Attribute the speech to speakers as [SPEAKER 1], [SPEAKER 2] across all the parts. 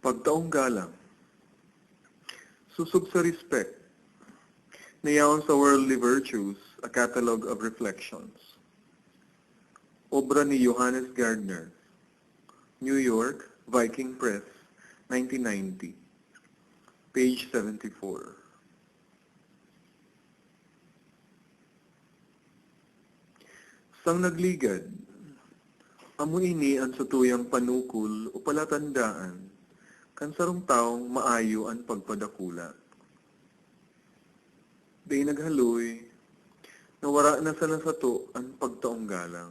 [SPEAKER 1] Pagtaong galang. Susog sa respect. Nayaon sa Worldly Virtues, A Catalog of Reflections. Obra ni Johannes Gardner. New York, Viking Press, 1990. Page 74. Sang nagligad, amo ini ang satuyang panukul o palatandaan, kan sarong taong maayo ang pagpadakula. Di naghaloy, nawara na sa nasato ang pagtaong galang.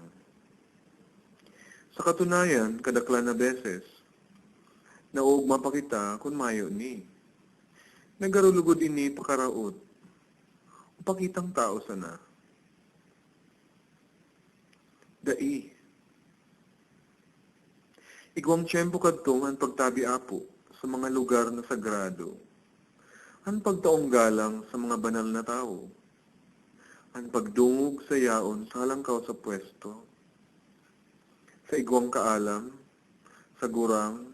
[SPEAKER 1] Sa katunayan, kadakla na beses, naog mapakita kung mayo ni. Nagarulugod ini pakaraot, upakitang tao sana. Dai. Igwang tiyempo kadtong ang pagtabi apo sa mga lugar na sagrado. Ang pagtaong galang sa mga banal na tao. Ang pagdungog sa yaon sa halangkaw sa pwesto. Sa igwang kaalam, sa gurang,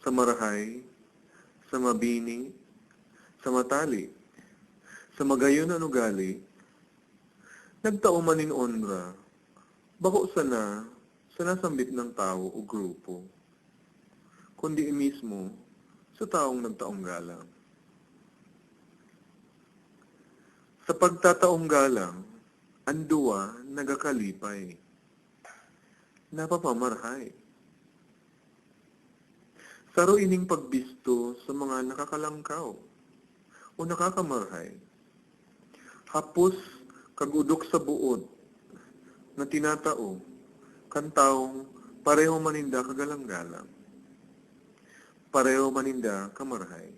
[SPEAKER 1] sa marahay, sa mabini, sa matali, sa magayon na ugali, nagtao manin onra, bako sana sa nasambit ng tao o grupo, kundi mismo sa taong nagtaong galang. Sa pagtataong galang, ang duwa nagakalipay, napapamarhay. Saro ining pagbisto sa mga nakakalangkaw o nakakamarhay. Hapos kagudok sa buod na tinatao, kantaong pareho maninda kagalang-galang. Pareho maninda kamarhay.